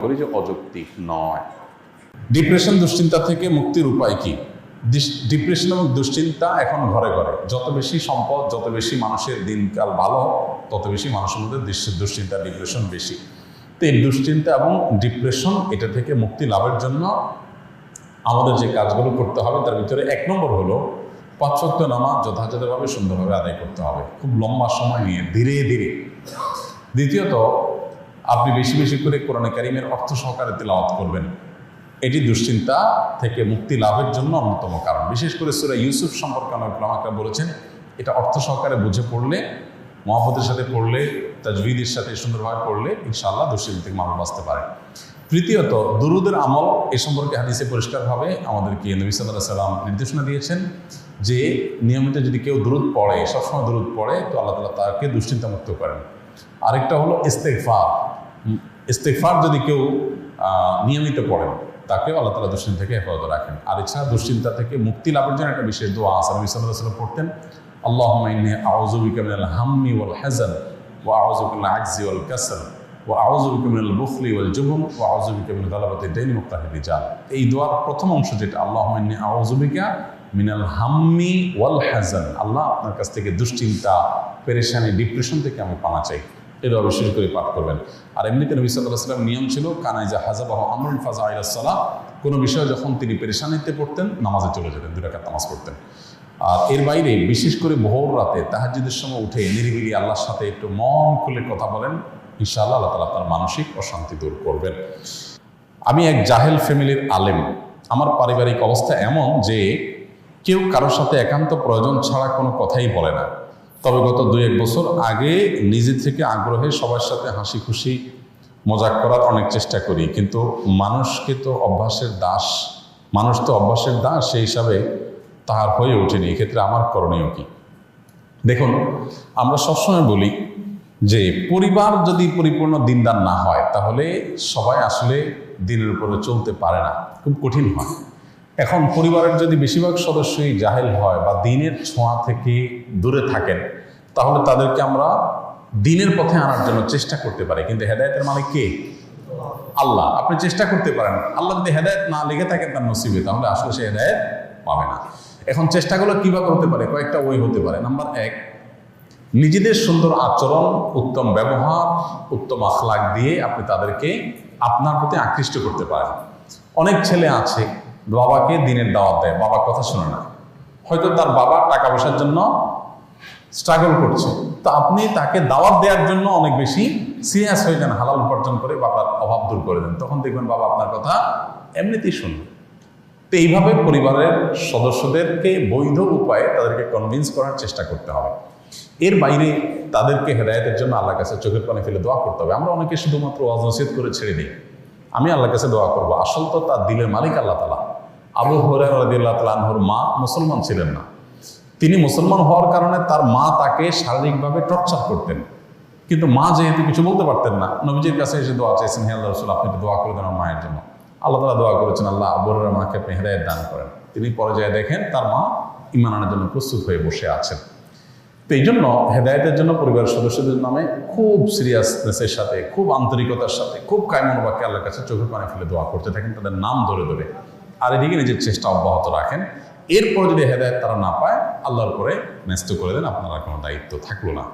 করি যে অযৌক্তিক নয়। ডিপ্রেশন দুশ্চিন্তা থেকে মুক্তির উপায় কি? ডিপ্রেশন এবং দুশ্চিন্তা এখন ঘরে ঘরে। যত বেশি সম্পদ, যত বেশি মানুষের দিনকাল ভালো তত বেশি মানুষের মধ্যে দুশ্চিন্তা ডিপ্রেশন বেশি। তো এই দুশ্চিন্তা এবং ডিপ্রেশন এটা থেকে মুক্তি লাভের জন্য আমাদের যে কাজগুলো করতে হবে, তার ভিতরে এক নম্বর হলো পাঁচক্ত নামাজ যথাযথভাবে সুন্দরভাবে আদায় করতে হবে। খুব লম্বা সময় নিয়ে ধীরে ধীরে। দ্বিতীয়ত আপনি বেশি বেশি করে কোরআনে কারিমের অর্থ সহকারে তেলাওয়াত করবেন। এটি দুশ্চিন্তা থেকে মুক্তি লাভের জন্য অন্যতম কারণ। বিশেষ করে সুরা ইউসুফ সম্পর্কে অনেক লামাকরা বলেছেন এটা অর্থ সহকারে বুঝে পড়লে মহাপতের সাথে পড়লে তাজবিদের সাথে সুন্দরভাবে পড়লে ইনশাআল্লাহ দুশ্চিন্তা থেকে মানুষ বাঁচতে পারে। তৃতীয়ত দুরুদের আমল এ সম্পর্কে হাদিসে পরিষ্কারভাবে আমাদেরকে নবী সাল্লাহ সাল্লাম নির্দেশনা দিয়েছেন যে নিয়মিত যদি কেউ দুরুদ পড়ে সবসময় দুরুদ পড়ে তো আল্লাহ তালা তাকে দুশ্চিন্তা মুক্ত করেন। আরেকটা হলো ইস্তেকফার উম, ইস্তেকফার যদি কেউ নিয়মিত পড়েন, তাকেও আল্লাহ তালা দুশ্চিন্তা থেকে হেফাজত রাখেন। আর এছাড়া দুশ্চিন্তা থেকে মুক্তি লাভের জন্য একটা বিশেষ দোয়া আসা নবী সাল্লাহ সাল্লাম পড়তেন আল্লাহ মাইনে আউজুবিকা মিনাল হাম্মি ওয়াল হাজান ওয়া আউজুবিকা আজজি ওয়াল কাসল ও আউজুবিকা মিনাল বুখলি ওয়াল জুবুন ও আউজুবিকা মিনাল গালাবাতি ডেইনি মুক্তাহিদ রিজাল। এই দোয়ার প্রথম অংশ যেটা আল্লাহ মাইনে আউজুবিকা মিনাল হাম্মি ওয়াল হাজান আল্লাহ আপনার কাছ থেকে দুশ্চিন্তা, পেরেশানি, ডিপ্রেশন থেকে আমি পানা চাই। এটা বিশেষ করে পাঠ করবেন। আর এমনিতে নবী সাল্লাহ সাল্লাম নিয়ম ছিল কানাই যা হাজাবাহ আমরুল ফাজা আইলাসাল্লাহ কোনো বিষয়ে যখন তিনি পেরেশানিতে পড়তেন, নামাজে চলে যেতেন রাকাত নামাজ পড়তেন। আর এর বাইরে বিশেষ করে ভোর রাতে তাহাজ্জুদের সময় উঠে নিরিবিলি আল্লাহর সাথে একটু মন খুলে কথা বলেন, ইনশাআল্লাহ আল্লাহ তালা আপনার মানসিক অশান্তি দূর করবেন। আমি এক জাহেল ফ্যামিলির আলেম। আমার পারিবারিক অবস্থা এমন যে, কেউ কারোর সাথে একান্ত প্রয়োজন ছাড়া কোনো কথাই বলে না। তবে গত দুই এক বছর আগে নিজে থেকে আগ্রহে সবার সাথে হাসি খুশি মজাক করার অনেক চেষ্টা করি। কিন্তু মানুষকে তো অভ্যাসের দাস, মানুষ তো অভ্যাসের দাস, সেই হিসাবে তাহার হয়ে ওঠেনি। এক্ষেত্রে আমার করণীয় কী? দেখুন, আমরা সবসময় বলি যে, পরিবার যদি পরিপূর্ণ দিনদার না হয়, তাহলে সবাই আসলে দিনের উপরে চলতে পারে না। খুব কঠিন হয়। এখন পরিবারের যদি বেশিরভাগ সদস্যই জাহেল হয় বা দিনের ছোঁয়া থেকে দূরে থাকেন, তাহলে তাদেরকে আমরা দিনের পথে আনার জন্য চেষ্টা করতে পারি। কিন্তু হেদায়তের মালিক কে? আল্লাহ। আপনি চেষ্টা করতে পারেন। আল্লাহ যদি হেদায়ত না লেগে থাকেন তার নসিবে, তাহলে আসলে সে হেদায়ত পাবে না। এখন চেষ্টাগুলো কীভাবে হতে পারে? কয়েকটা ওই হতে পারে। নাম্বার এক, নিজেদের সুন্দর আচরণ, উত্তম ব্যবহার, উত্তম আখলাক দিয়ে আপনি তাদেরকে আপনার প্রতি আকৃষ্ট করতে পারেন। অনেক ছেলে আছে বাবাকে দিনের দাওয়াত দেয়। বাবা কথা শোনে না। হয়তো তার বাবা টাকা পয়সার জন্য স্ট্রাগল করছে। তো আপনি তাকে দাওয়াত দেওয়ার জন্য অনেক বেশি সিরিয়াস হয়ে যান, হালাল উপার্জন করে বাবার অভাব দূর করে দেন। তখন দেখবেন বাবা আপনার কথা এমনিতেই শুনবে। তো এইভাবে পরিবারের সদস্যদেরকে বৈধ উপায়ে তাদেরকে কনভিন্স করার চেষ্টা করতে হবে। এর বাইরে তাদেরকে হেদায়তের জন্য আল্লাহ কাছে চোখের পানি ফেলে দোয়া করতে হবে। আমরা অনেকে শুধুমাত্র ওয়াজ নসিহত করে ছেড়ে দিই। আমি আল্লাহ কাছে দোয়া করব। আসল তো তার দিলের মালিক আল্লাহ তালা আবু আল্লাহ তালাহর মা মুসলমান ছিলেন না। তিনি মুসলমান হওয়ার কারণে তার মা তাকে শারীরিকভাবে টর্চার করতেন। কিন্তু মা যেহেতু কিছু বলতে পারতেন না, নবীজির কাছে এসে দোয়া চাইছেন হে আল্লাহ রসুল, আপনি দোয়া করে দেন আমার মায়ের জন্য। আল্লাহ তালা দোয়া করেছেন, আল্লাহ আবরের মাকে আপনি হেদায়ত দান করেন। তিনি পর্যায়ে দেখেন তার মা ইমান আনার জন্য প্রস্তুত হয়ে বসে আছেন। তো এই জন্য হেদায়তের জন্য পরিবারের সদস্যদের নামে খুব সিরিয়াসনেসের সাথে, খুব আন্তরিকতার সাথে, খুব কায়মনোবাক্যে আল্লাহর কাছে চোখের পানি ফেলে দোয়া করতে থাকেন, তাদের নাম ধরে ধরে। আর এদিকে নিজের চেষ্টা অব্যাহত রাখেন। এরপর যদি হেদায়ত তারা না পায়, আল্লাহর পরে ন্যস্ত করে দেন, আপনারা কোনো দায়িত্ব থাকল না।